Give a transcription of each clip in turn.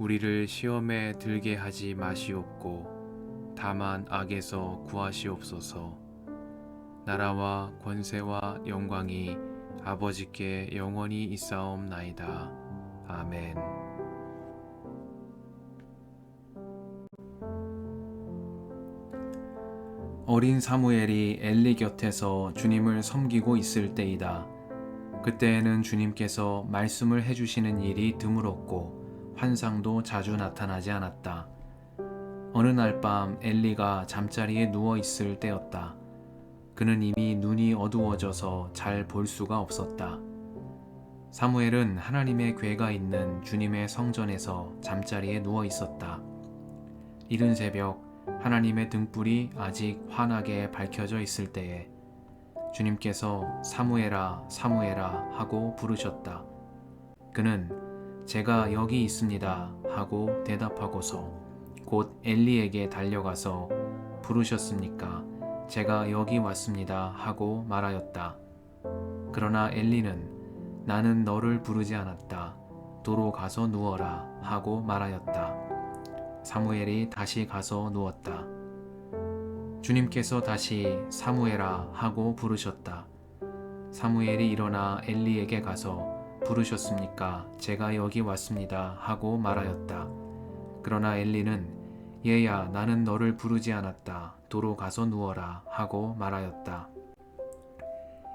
우리를 시험에 들게 하지 마시옵고 다만 악에서 구하시옵소서. 나라와 권세와 영광이 아버지께 영원히 있사옵나이다. 아멘. 어린 사무엘이 엘리 곁에서 주님을 섬기고 있을 때이다. 그때에는 주님께서 말씀을 해주시는 일이 드물었고 환상도 자주 나타나지 않았다. 어느 날 밤 엘리가 잠자리에 누워 있을 때였다. 그는 이미 눈이 어두워져서 잘 볼 수가 없었다. 사무엘은 하나님의 괴가 있는 주님의 성전에서 잠자리에 누워 있었다. 이른 새벽 하나님의 등불이 아직 환하게 밝혀져 있을 때에 주님께서 사무엘아 사무엘아 하고 부르셨다. 그는 제가 여기 있습니다 하고 대답하고서 곧 엘리에게 달려가서 부르셨습니까? 제가 여기 왔습니다 하고 말하였다. 그러나 엘리는 나는 너를 부르지 않았다. 도로 가서 누워라 하고 말하였다. 사무엘이 다시 가서 누웠다. 주님께서 다시 사무엘아 하고 부르셨다. 사무엘이 일어나 엘리에게 가서 부르셨습니까? 제가 여기 왔습니다. 하고 말하였다. 그러나 엘리는 얘야 나는 너를 부르지 않았다. 도로 가서 누워라 하고 말하였다.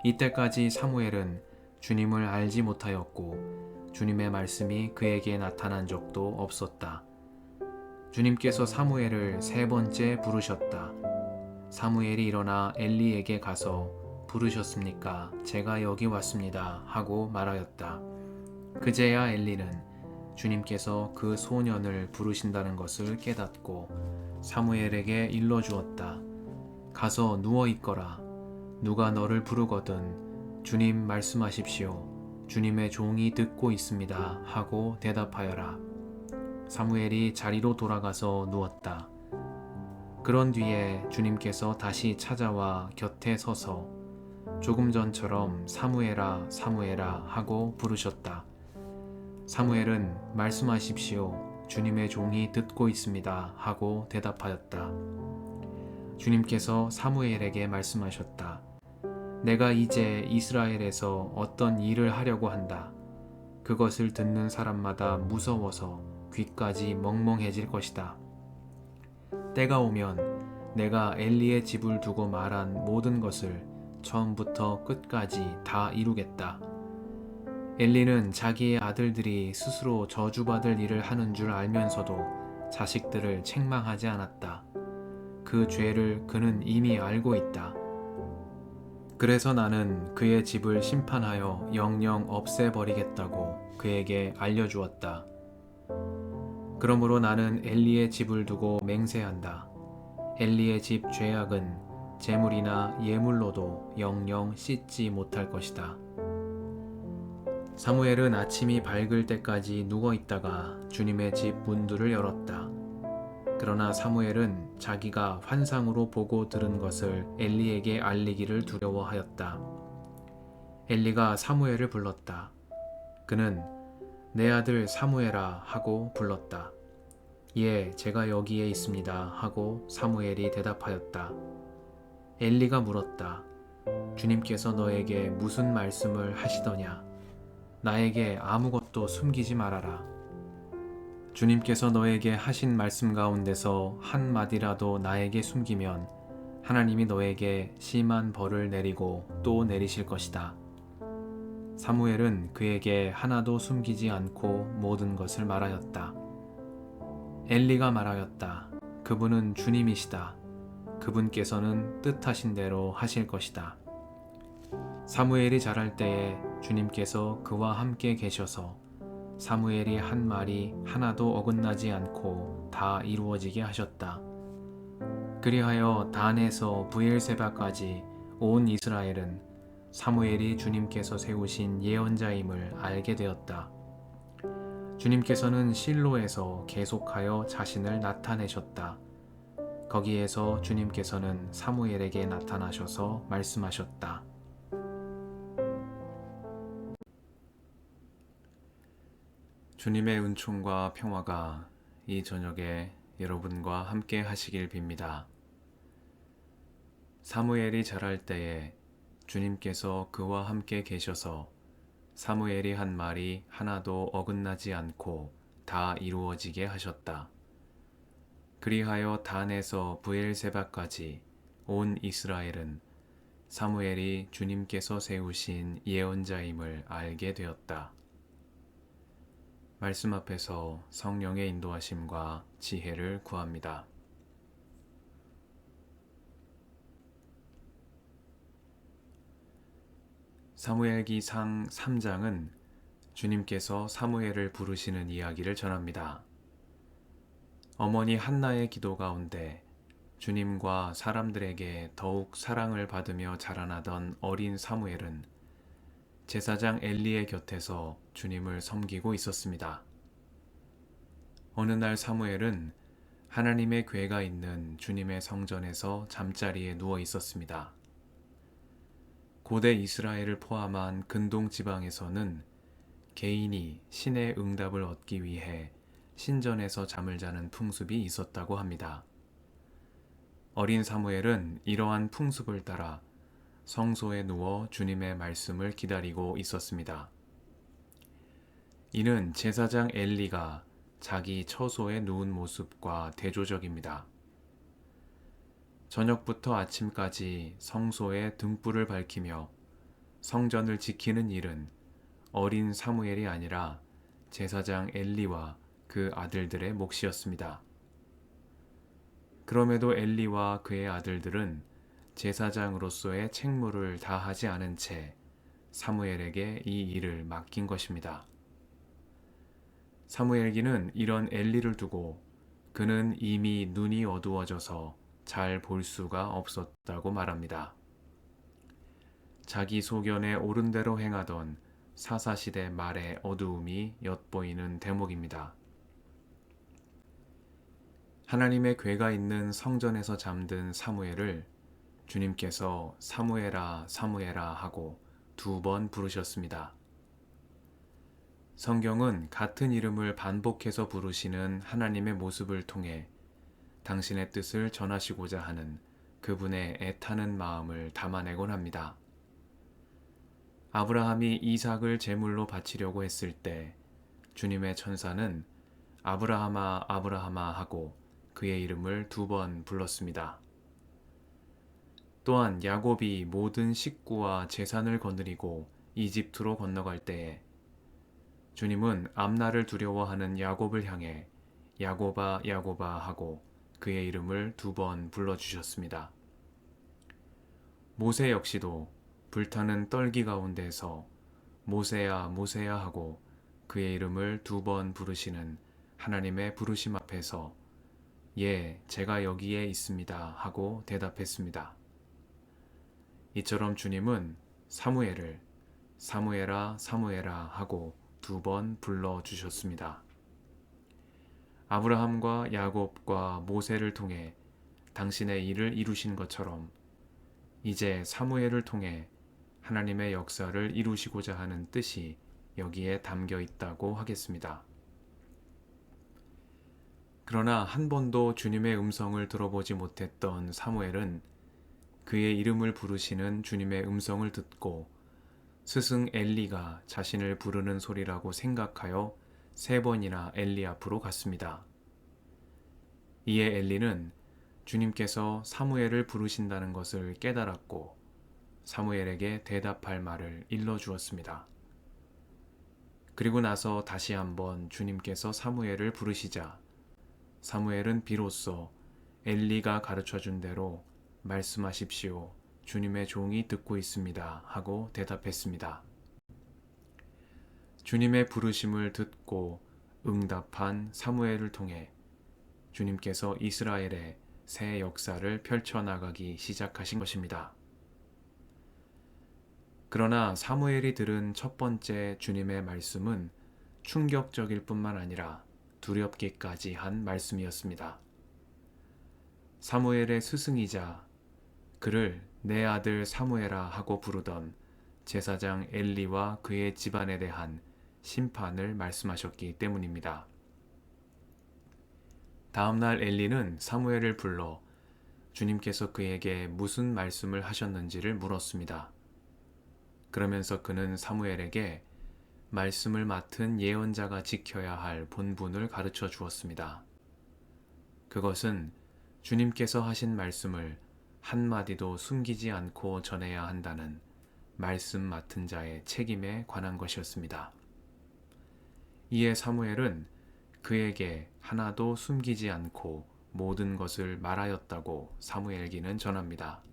이때까지 사무엘은 주님을 알지 못하였고 주님의 말씀이 그에게 나타난 적도 없었다. 주님께서 사무엘을 세 번째 부르셨다. 사무엘이 일어나 엘리에게 가서 부르셨습니까? 제가 여기 왔습니다. 하고 말하였다. 그제야 엘리는 주님께서 그 소년을 부르신다는 것을 깨닫고 사무엘에게 일러 주었다. 가서 누워 있거라. 누가 너를 부르거든 주님 말씀하십시오. 주님의 종이 듣고 있습니다. 하고 대답하여라. 사무엘이 자리로 돌아가서 누웠다. 그런 뒤에 주님께서 다시 찾아와 곁에 서서 조금 전처럼 사무엘아 사무엘아 하고 부르셨다. 사무엘은 말씀하십시오. 주님의 종이 듣고 있습니다. 하고 대답하였다. 주님께서 사무엘에게 말씀하셨다. 내가 이제 이스라엘에서 어떤 일을 하려고 한다. 그것을 듣는 사람마다 무서워서 귀까지 멍멍해질 것이다. 때가 오면 내가 엘리의 집을 두고 말한 모든 것을 처음부터 끝까지 다 이루겠다. 엘리는 자기의 아들들이 스스로 저주받을 일을 하는 줄 알면서도 자식들을 책망하지 않았다. 그 죄를 그는 이미 알고 있다. 그래서 나는 그의 집을 심판하여 영영 없애버리겠다고 그에게 알려주었다. 그러므로 나는 엘리의 집을 두고 맹세한다. 엘리의 집 죄악은 재물이나 예물로도 영영 씻지 못할 것이다. 사무엘은 아침이 밝을 때까지 누워 있다가 주님의 집 문들을 열었다. 그러나 사무엘은 자기가 환상으로 보고 들은 것을 엘리에게 알리기를 두려워하였다. 엘리가 사무엘을 불렀다. 그는 내 아들 사무엘아 하고 불렀다. 예, 제가 여기에 있습니다 하고 사무엘이 대답하였다. 엘리가 물었다. 주님께서 너에게 무슨 말씀을 하시더냐? 나에게 아무것도 숨기지 말아라. 주님께서 너에게 하신 말씀 가운데서 한 마디라도 나에게 숨기면 하나님이 너에게 심한 벌을 내리고 또 내리실 것이다. 사무엘은 그에게 하나도 숨기지 않고 모든 것을 말하였다. 엘리가 말하였다. 그분은 주님이시다. 그분께서는 뜻하신 대로 하실 것이다. 사무엘이 자랄 때에 주님께서 그와 함께 계셔서 사무엘이 한 말이 하나도 어긋나지 않고 다 이루어지게 하셨다. 그리하여 단에서 부엘세바까지 온 이스라엘은 사무엘이 주님께서 세우신 예언자임을 알게 되었다. 주님께서는 실로에서 계속하여 자신을 나타내셨다. 거기에서 주님께서는 사무엘에게 나타나셔서 말씀하셨다. 주님의 은총과 평화가 이 저녁에 여러분과 함께 하시길 빕니다. 사무엘이 자랄 때에 주님께서 그와 함께 계셔서 사무엘이 한 말이 하나도 어긋나지 않고 다 이루어지게 하셨다. 그리하여 단에서 부엘세바까지 온 이스라엘은 사무엘이 주님께서 세우신 예언자임을 알게 되었다. 말씀 앞에서 성령의 인도하심과 지혜를 구합니다. 사무엘기 상 3장은 주님께서 사무엘을 부르시는 이야기를 전합니다. 어머니 한나의 기도 가운데 주님과 사람들에게 더욱 사랑을 받으며 자라나던 어린 사무엘은 제사장 엘리의 곁에서 주님을 섬기고 있었습니다. 어느 날 사무엘은 하나님의 궤가 있는 주님의 성전에서 잠자리에 누워 있었습니다. 고대 이스라엘을 포함한 근동 지방에서는 개인이 신의 응답을 얻기 위해 신전에서 잠을 자는 풍습이 있었다고 합니다. 어린 사무엘은 이러한 풍습을 따라 성소에 누워 주님의 말씀을 기다리고 있었습니다. 이는 제사장 엘리가 자기 처소에 누운 모습과 대조적입니다. 저녁부터 아침까지 성소에 등불을 밝히며 성전을 지키는 일은 어린 사무엘이 아니라 제사장 엘리와 그 아들들의 몫이었습니다. 그럼에도 엘리와 그의 아들들은 제사장으로서의 책무를 다하지 않은 채 사무엘에게 이 일을 맡긴 것입니다. 사무엘기는 이런 엘리를 두고 그는 이미 눈이 어두워져서 잘 볼 수가 없었다고 말합니다. 자기 소견에 옳은 대로 행하던 사사시대 말의 어두움이 엿보이는 대목입니다. 하나님의 괴가 있는 성전에서 잠든 사무엘을 주님께서 사무엘아 사무엘아 하고 두 번 부르셨습니다. 성경은 같은 이름을 반복해서 부르시는 하나님의 모습을 통해 당신의 뜻을 전하시고자 하는 그분의 애타는 마음을 담아내곤 합니다. 아브라함이 이삭을 제물로 바치려고 했을 때 주님의 천사는 아브라함아 아브라함아 하고 그의 이름을 두 번 불렀습니다. 또한 야곱이 모든 식구와 재산을 거느리고 이집트로 건너갈 때에 주님은 암나를 두려워하는 야곱을 향해 야곱아 야곱아 하고 그의 이름을 두 번 불러주셨습니다. 모세 역시도 불타는 떨기 가운데서 모세야 모세야 하고 그의 이름을 두 번 부르시는 하나님의 부르심 앞에서 예, 제가 여기에 있습니다 하고 대답했습니다. 이처럼 주님은 사무엘을 사무엘아 사무엘아 하고 두 번 불러 주셨습니다. 아브라함과 야곱과 모세를 통해 당신의 일을 이루신 것처럼 이제 사무엘을 통해 하나님의 역사를 이루시고자 하는 뜻이 여기에 담겨 있다고 하겠습니다. 그러나 한 번도 주님의 음성을 들어보지 못했던 사무엘은 그의 이름을 부르시는 주님의 음성을 듣고 스승 엘리가 자신을 부르는 소리라고 생각하여 세 번이나 엘리 앞으로 갔습니다. 이에 엘리는 주님께서 사무엘을 부르신다는 것을 깨달았고 사무엘에게 대답할 말을 일러 주었습니다. 그리고 나서 다시 한번 주님께서 사무엘을 부르시자 사무엘은 비로소 엘리가 가르쳐 준 대로 말씀하십시오. 주님의 종이 듣고 있습니다. 하고 대답했습니다. 주님의 부르심을 듣고 응답한 사무엘을 통해 주님께서 이스라엘의 새 역사를 펼쳐나가기 시작하신 것입니다. 그러나 사무엘이 들은 첫 번째 주님의 말씀은 충격적일 뿐만 아니라 두렵기까지 한 말씀이었습니다. 사무엘의 스승이자 그를 내 아들 사무엘아 하고 부르던 제사장 엘리와 그의 집안에 대한 심판을 말씀하셨기 때문입니다. 다음날 엘리는 사무엘을 불러 주님께서 그에게 무슨 말씀을 하셨는지를 물었습니다. 그러면서 그는 사무엘에게 말씀을 맡은 예언자가 지켜야 할 본분을 가르쳐 주었습니다. 그것은 주님께서 하신 말씀을 한마디도 숨기지 않고 전해야 한다는 말씀 맡은 자의 책임에 관한 것이었습니다. 이에 사무엘은 그에게 하나도 숨기지 않고 모든 것을 말하였다고 사무엘기는 전합니다.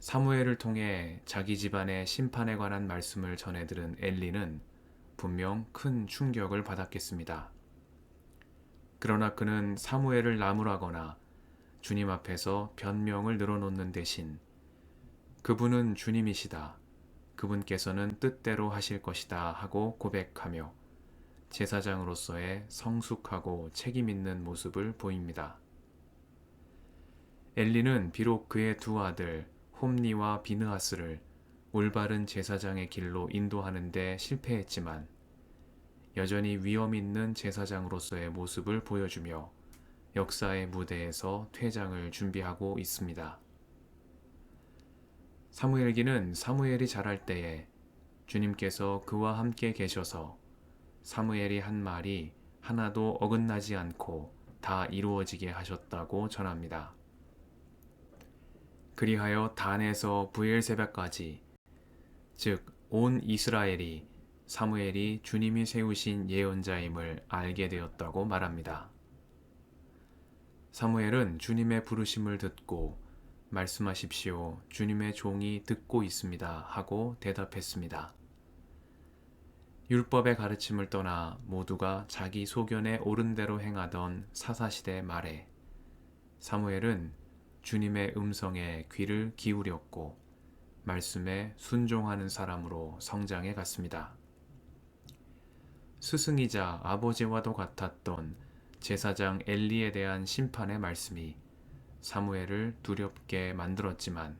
사무엘을 통해 자기 집안의 심판에 관한 말씀을 전해 들은 엘리는 분명 큰 충격을 받았겠습니다. 그러나 그는 사무엘을 나무라거나 주님 앞에서 변명을 늘어놓는 대신 그분은 주님이시다. 그분께서는 뜻대로 하실 것이다 하고 고백하며 제사장으로서의 성숙하고 책임있는 모습을 보입니다. 엘리는 비록 그의 두 아들 홈니와 비느하스를 올바른 제사장의 길로 인도하는데 실패했지만 여전히 위험 있는 제사장으로서의 모습을 보여주며 역사의 무대에서 퇴장을 준비하고 있습니다. 사무엘기는 사무엘이 자랄 때에 주님께서 그와 함께 계셔서 사무엘이 한 말이 하나도 어긋나지 않고 다 이루어지게 하셨다고 전합니다. 그리하여 단에서 부엘세바까지 즉 온 이스라엘이 사무엘이 주님이 세우신 예언자임을 알게 되었다고 말합니다. 사무엘은 주님의 부르심을 듣고 말씀하십시오. 주님의 종이 듣고 있습니다. 하고 대답했습니다. 율법의 가르침을 떠나 모두가 자기 소견에 옳은 대로 행하던 사사시대 말에 사무엘은 주님의 음성에 귀를 기울였고 말씀에 순종하는 사람으로 성장해 갔습니다. 스승이자 아버지와도 같았던 제사장 엘리에 대한 심판의 말씀이 사무엘을 두렵게 만들었지만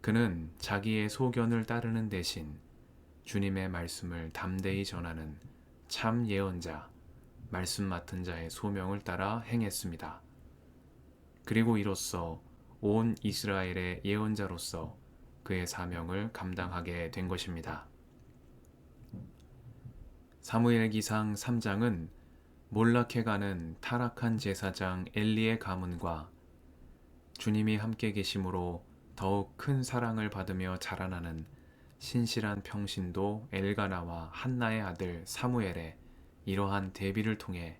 그는 자기의 소견을 따르는 대신 주님의 말씀을 담대히 전하는 참 예언자, 말씀 맡은 자의 소명을 따라 행했습니다. 그리고 이로써 온 이스라엘의 예언자로서 그의 사명을 감당하게 된 것입니다. 사무엘 기상 3장은 몰락해가는 타락한 제사장 엘리의 가문과 주님이 함께 계심으로 더욱 큰 사랑을 받으며 자라나는 신실한 평신도 엘가나와 한나의 아들 사무엘의 이러한 대비를 통해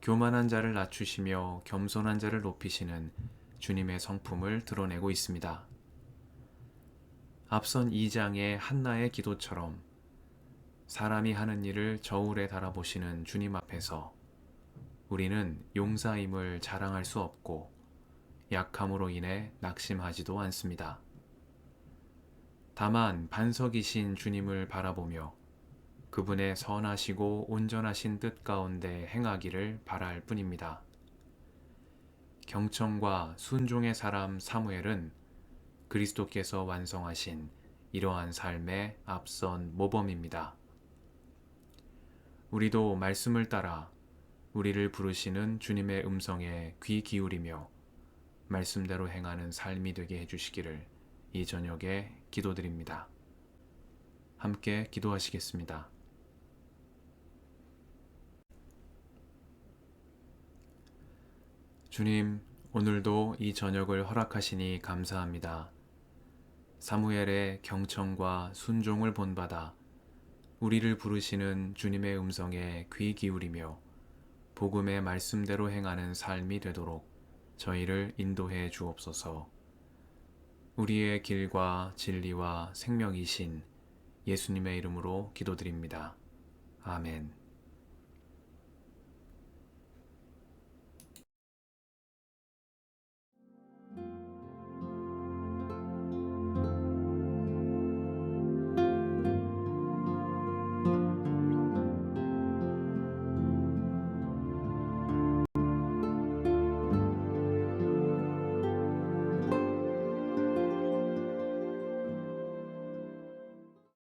교만한 자를 낮추시며 겸손한 자를 높이시는 주님의 성품을 드러내고 있습니다. 앞선 2장의 한나의 기도처럼 사람이 하는 일을 저울에 달아보시는 주님 앞에서 우리는 용사임을 자랑할 수 없고 약함으로 인해 낙심하지도 않습니다. 다만 반석이신 주님을 바라보며 그분의 선하시고 온전하신 뜻 가운데 행하기를 바랄 뿐입니다. 경청과 순종의 사람 사무엘은 그리스도께서 완성하신 이러한 삶의 앞선 모범입니다. 우리도 말씀을 따라 우리를 부르시는 주님의 음성에 귀 기울이며 말씀대로 행하는 삶이 되게 해주시기를 이 저녁에 기도드립니다. 함께 기도하시겠습니다. 주님, 오늘도 이 저녁을 허락하시니 감사합니다. 사무엘의 경청과 순종을 본받아 우리를 부르시는 주님의 음성에 귀 기울이며 복음의 말씀대로 행하는 삶이 되도록 저희를 인도해 주옵소서. 우리의 길과 진리와 생명이신 예수님의 이름으로 기도드립니다. 아멘.